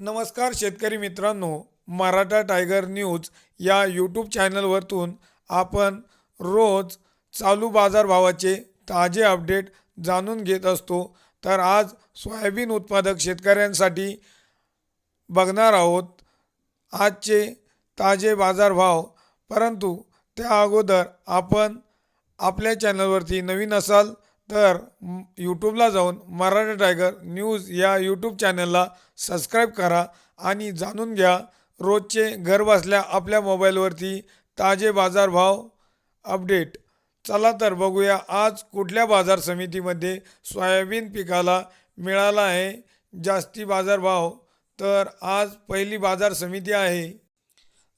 नमस्कार शेतकरी मित्रांनो मराठा टायगर न्यूज या यूट्यूब चॅनलवरतून आपण रोज चालू बाजारभावाचे ताजे अपडेट जाणून घेत असतो. तर आज सोयाबीन उत्पादक शेतकऱ्यांसाठी बघणार आहोत आजचे ताजे बाजारभाव परंतु त्या अगोदर आपण आपल्या चॅनलवरती नवीन असाल तर यूट्यूबला जाऊन मराठा टायगर न्यूज या यूट्यूब चॅनलला सबस्क्राईब करा आणि जाणून घ्या रोजचे घरबसल्या आपल्या मोबाईलवरती ताजे बाजारभाव अपडेट चला तर बघूया आज कुठल्या बाजार समितीमध्ये सोयाबीन पिकाला मिळाला आहे जास्ती बाजारभाव. तर आज पहिली बाजार समिती आहे.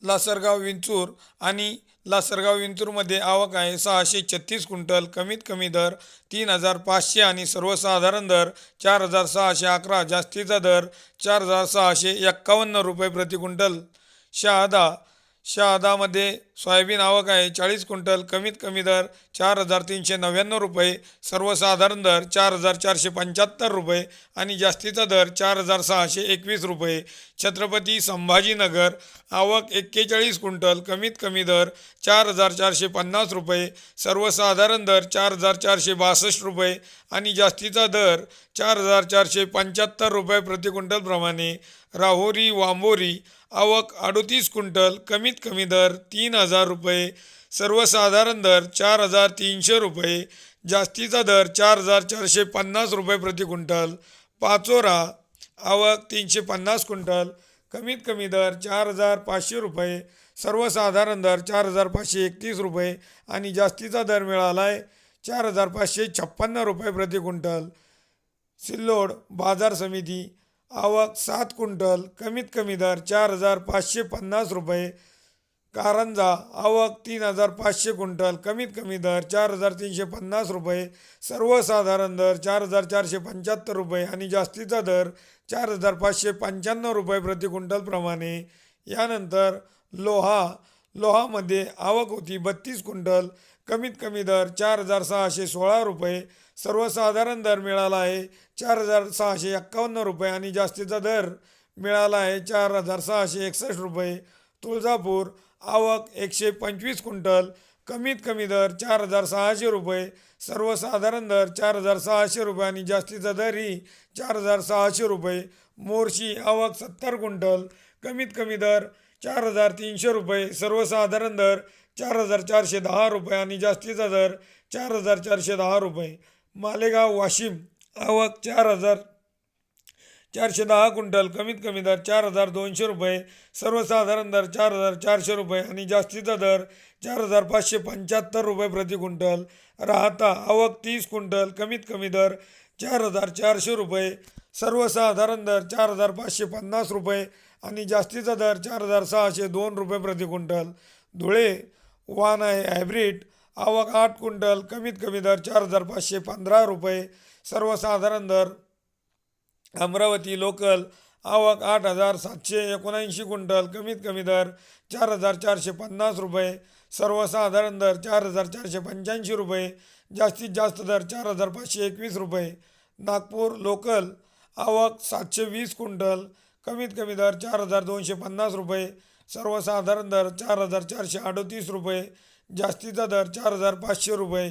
लासरगाव विंचूर आणि लासरगाव विंचूरमध्ये आवक आहे. सहाशे छत्तीस क्विंटल कमीत कमी दर तीन हजार पाचशे आणि सर्वसाधारण दर चार हजार सहाशे अकरा जास्तीचा दर चार हजार सहाशे एक्कावन्न रुपये प्रति क्विंटल. शहादा शहादामध्ये सोयाबीन आवक आहे. चाळीस क्विंटल कमीत कमी दर चार हजार तीनशे नव्याण्णव रुपये सर्वसाधारण दर चार हजार चारशे पंच्याहत्तर रुपये आणि जास्तीचा दर चार हजार सहाशे एकवीस रुपये. छत्रपती संभाजीनगर आवक एक्केचाळीस क्विंटल कमीत कमी दर चार हजार चारशे पन्नास रुपये सर्वसाधारण दर चार हजार चारशे बासष्ट रुपये आणि जास्तीचा दर चार हजार चारशे पंच्याहत्तर रुपये प्रति क्विंटलप्रमाणे राहोरी वांबोरी आवक अडोतीस क्विंटल कमीत कमी दर तीन हजार रुपये सर्वसाधारण दर चार हजार तीनशे रुपये जास्तीचा दर चार हजार चारशे पन्नास रुपये प्रति क्विंटल पाचोरा आवक तीनशे पन्नास क्विंटल कमीत कमी दर चार हजार पाचशे रुपये सर्वसाधारण दर चार हजार पाचशे एकतीस रुपये आणि जास्तीचा दर मिळाला आहे चार हजार पाचशे छप्पन्न रुपये प्रति क्विंटल. सिल्लोड बाजार समिती आवक सात क्विंटल कमीत कमी दर चार हजार पाचशे पन्नास रुपये. कारंजा आवक तीन हजार पाचशे क्विंटल कमीत कमी दर चार हजार तीनशे पन्नास रुपये. सर्वसाधारण दर चार हजार चारशे पंच्याहत्तर रुपये आणि जास्तीचा दर चार हजार पाचशे पंच्याण्णव रुपये प्रति क्विंटलप्रमाणे यानंतर लोहा लोहामध्ये आवक होती बत्तीस क्विंटल कमीत कमी दर चार हजार सहाशे सोळा रुपये सर्वसाधारण दर मिळाला आहे. चार हजार सहाशे एक्कावन्न रुपये आणि जास्तीचा दर मिळाला आहे. चार हजार सहाशे एकसष्ट रुपये. तुळजापूर आवक एकशे पंचवीस क्विंटल. कमीत कमी दर चार हजार सहाशे रुपये. सर्वसाधारण दर चार हजार सहाशे रुपये आणि जास्तीचा दरही चार हजार सहाशे रुपये. मोर्शी आवक सत्तर क्विंटल. कमीत कमी दर चार हजार तीनशे रुपये. सर्वसाधारण दर चार हजार चारशे दहा रुपये आणि जास्तीचा दर चार हजार चारशे दहा रुपये. मालेगाव वाशिम आवक चार हजार चारशे दहा क्विंटल कमीत कमी दर चार हजार दोनशे रुपये सर्वसाधारण दर चार हजार चारशे रुपये आणि जास्तीचा दर चार हजार पाचशे पंच्याहत्तर रुपये प्रति क्विंटल. राहता आवक तीस क्विंटल कमीत कमी दर चार हजार चारशे रुपये सर्वसाधारण दर चार हजार पाचशे पन्नास रुपये आणि जास्तीचा दर चार हजार सहाशे दोन रुपये प्रति क्विंटल. धुळे वान आहे हायब्रिड आवक आठ क्विंटल कमीत कमी दर चार हजार पाचशे पंधरा रुपये. सर्वसाधारण दर अमरावती लोकल आवक आठ हजार सातशे एकोणऐंशी क्विंटल कमीत कमी दर चार हजार चारशे पन्नास रुपये. सर्वसाधारण दर चार हजार चारशे पंच्याऐंशी रुपये. जास्तीत जास्त दर चार हजार पाचशे एकवीस रुपये. नागपूर लोकल आवक सातशे वीस क्विंटल कमीत कमी दर चार हजार दोनशे पन्नास रुपये. सर्वसाधारण दर चार हजार चारशे अडोतीस रुपये जास्तीचा दर चार हजार पाचशे रुपये.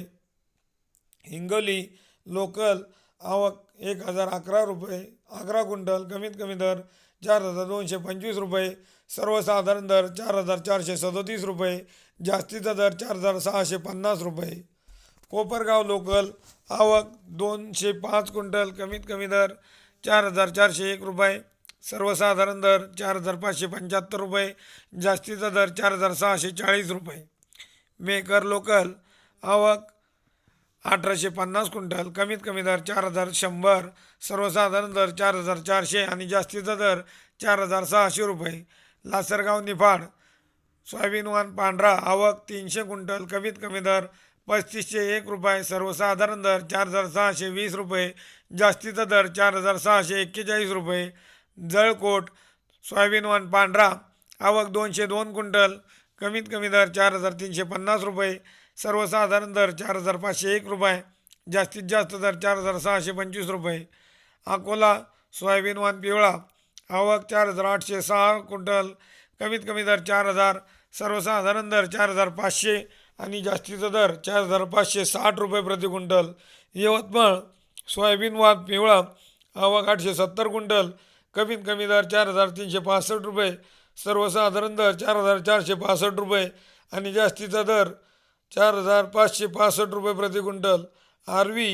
हिंगोली लोकल आवक एक हजार अकरा रुपये अकरा क्विंटल कमीत कमी दर चार हजार दोनशे पंचवीस रुपये सर्वसाधारण दर चार हजार चारशे सदोतीस रुपये जास्तीचा दर चार हजार सहाशे पन्नास रुपये. कोपरगाव लोकल आवक दोनशे पाच क्विंटल कमीत कमी दर चार हजार चारशे एक रुपये सर्वसाधारण दर चार हजार पाचशे पंच्याहत्तर रुपये जास्तीचा दर चार हजार सहाशे चाळीस रुपये. मेकर लोकल आवक अठराशे पन्नास क्विंटल कमीत कमी दर चार हजार शंभर सर्वसाधारण दर चार हजार चारशे आणि जास्तीचा दर चार हजार सहाशे रुपये. लासरगाव निफाड सोयाबीन वान पांढरा आवक तीनशे क्विंटल कमीत कमी दर पस्तीसशे एक रुपये सर्वसाधारण दर चार हजार सहाशे वीस रुपये जास्तीचा दर चार हजार सहाशे एक्केचाळीस रुपये. जळकोट सोयाबीन वन पांढरा आवक दोनशे दोन क्विंटल कमीत कमी दर चार हजार तीनशे पन्नास रुपये सर्वसाधारण दर चार हजार पाचशे एक रुपये जास्तीत जास्त दर चार हजार सहाशे पंचवीस रुपये. अकोला सोयाबीन वन पिवळा आवक चार हजार आठशे सहा क्विंटल कमीत कमी दर चार हजार सर्वसाधारण दर चार हजार पाचशे आणि जास्तीचा दर चार हजार पाचशे साठ रुपये प्रति क्विंटल. यवतमाळ सोयाबीन वाद पिवळा आवक आठशे सत्तर क्विंटल कमीत कमी दर चार हजार तीनशे पासष्ट रुपये सर्वसाधारण दर चार हजार चारशे पासष्ट रुपये आणि जास्तीचा दर चार हजार पाचशे पासष्ट रुपये प्रति क्विंटल. आरवी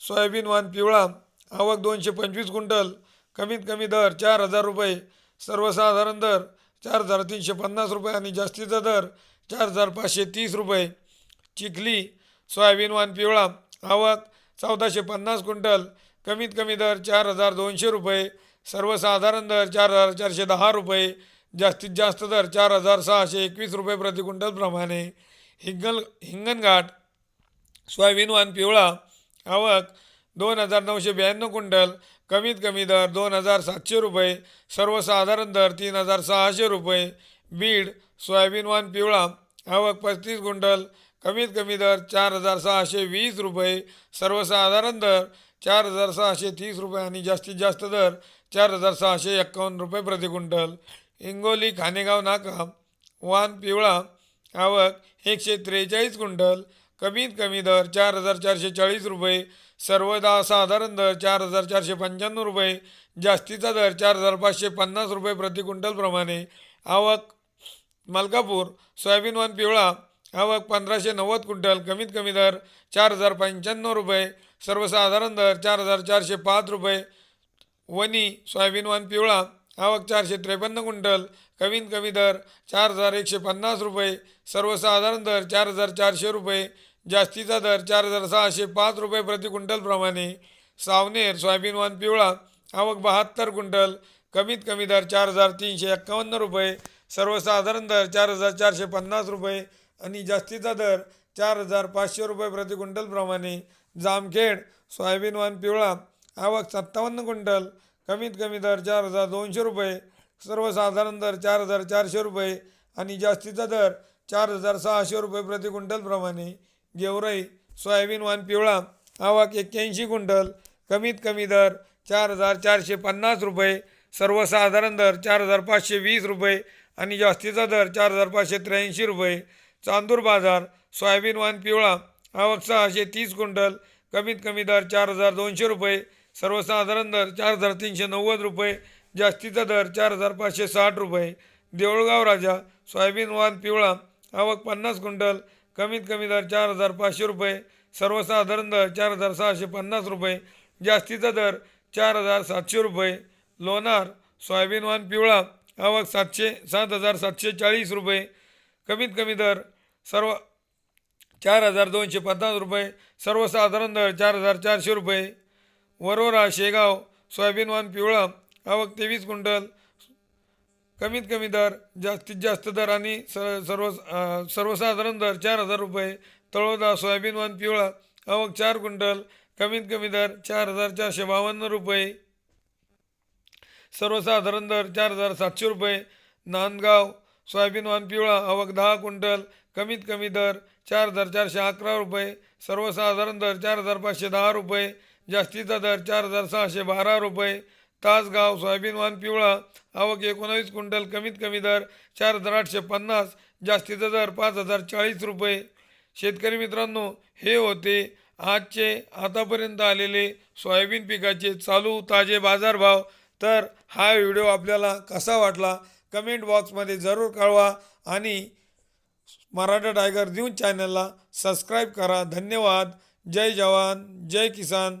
सोयाबीन वाण पिवळा आवक दोनशे पंचवीस क्विंटल. कमीत कमी दर चार हजार रुपये सर्वसाधारण दर चार हजार तीनशे पन्नास रुपये आणि जास्तीचा दर चार हजार पाचशे तीस रुपये. चिखली सोयाबीन वाण पिवळा आवक चौदाशे पन्नास क्विंटल. कमीत कमी दर चार हजार दोनशे रुपये. सर्वसाधारण दर चार हजार चारशे दहा रुपये जास्तीत जास्त दर चार हजार सहाशे एकवीस रुपये प्रति क्विंटल हिंगल हिंगणघाट सोयाबीन वान पिवळा आवक दोन हजार नऊशे ब्याण्णव क्विंटल कमीत कमी दर दोन हजार सातशे रुपये सर्वसाधारण दर तीन हजार सहाशे रुपये बीड सोयाबीन वान पिवळा आवक पस्तीस क्विंटल कमीत कमी दर चार हजार सहाशे वीस रुपये सर्वसाधारण दर चार हजार सहाशे तीस रुपये आणि जास्तीत जास्त दर चार हजार सहाशे एक्कावन्न रुपये प्रति क्विंटल. हिंगोली खानेगाव नाका वाण पिवळा आवक एकशे त्रेचाळीस क्विंटल. कमीत कमी दर चार हजार चारशे चाळीस रुपये. सर्वदा साधारण दर चार हजार चारशे पंच्याण्णव रुपये. जास्तीचा दर चार हजार पाचशे पन्नास रुपये प्रति क्विंटलप्रमाणे आवक मलकापूर सोयाबीन वन पिवळा आवक पंधराशे नव्वद क्विंटल. कमीत कमी दर चार हजार पंच्याण्णव रुपये. सर्वसाधारण दर चार हजार चारशे पाच रुपये. वनी सोयाबीन वन पिवळा आवक चारशे त्रेपन्न क्विंटल कमीत कमी दर चार हजार एकशे पन्नास रुपये सर्वसाधारण दर चार हजार चारशे रुपये जास्तीचा दर चार हजार सहाशे पाच रुपये प्रति क्विंटलप्रमाणे सावनेर सोयाबीन वन पिवळा आवक बहात्तर क्विंटल कमीत कमी दर चार हजार तीनशे एक्कावन्न रुपये सर्वसाधारण दर चार हजार चारशे पन्नास रुपये आणि जास्तीचा दर चार हजार पाचशे रुपये प्रति क्विंटलप्रमाणे जामखेड सोयाबीन वन पिवळा आवक सत्तावन्न क्विंटल कमीत कमी दर चार हजार दोनशे रुपये सर्वसाधारण दर चार हजार चारशे रुपये आणि जास्तीचा दर चार हजार सहाशे रुपये प्रति क्विंटलप्रमाणे गेवराई सोयाबीन वाण पिवळा आवक एक्क्याऐंशी क्विंटल कमीत कमी दर चार हजार चारशे पन्नास रुपये सर्वसाधारण दर चार हजार पाचशे वीस रुपये आणि जास्तीचा दर चार हजार पाचशे त्र्याऐंशी रुपये. चांदूर बाजार सोयाबीन वाण पिवळा आवक सहाशे तीस क्विंटल कमीत कमी दर चार हजार दोनशे रुपये सर्वसाधारण दर चार हजार तीनशे नव्वद रुपये जास्तीचा दर चार हजार पाचशे साठ रुपये. देऊळगाव राजा सोयाबीन वाण पिवळा आवक पन्नास क्विंटल कमीत कमी दर चार हजार पाचशे रुपये. सर्वसाधारण दर चार हजार सहाशे पन्नास रुपये जास्तीचा दर चार हजार सातशे रुपये. लोणार सोयाबीन वाण पिवळा आवक सातशे सात हजार सातशे चाळीस रुपये. कमीत कमी दर सर्व चार हजार दोनशे पन्नास रुपये. सर्वसाधारण दर चार हजार चारशे रुपये. वरोरा शेगाव सोयाबीन वाण पिवळा आवक तेवीस क्विंटल. कमीत कमी दर जास्तीत जास्त दर आणि स सर्व सर्वसाधारण दर चार हजार रुपये. तळोदा सोयाबीन वन पिवळा आवक चार क्विंटल. कमीत कमी दर चार हजार चारशे बावन्न रुपये. सर्वसाधारण दर चार हजार सातशे रुपये. नांदगाव सोयाबीन वाण पिवळा आवक दहा क्विंटल. कमीत कमी दर चार हजार चारशे अकरा रुपये. सर्वसाधारण दर चार हजार पाचशे दहा रुपये. जास्तीचा दर चार हजार सहाशे बारा रुपये. तासगाव सोयाबीन वाण पिवळा. आवक एकोणावीस क्विंटल कमीत कमी दर चार हजार आठशे पन्नास. जास्तीचा दर पाच हजार चाळीस रुपये. शेतकरी मित्रांनो हे होते आजचे आतापर्यंत आलेले सोयाबीन पिकाचे चालू ताजे बाजारभाव. तर हा व्हिडिओ आपल्याला कसा वाटला? कमेंट बॉक्समध्ये जरूर कळवा आणि मराठा टायगर न्यूज चॅनलला सबस्क्राईब करा. धन्यवाद. जय जवान. जय किसान.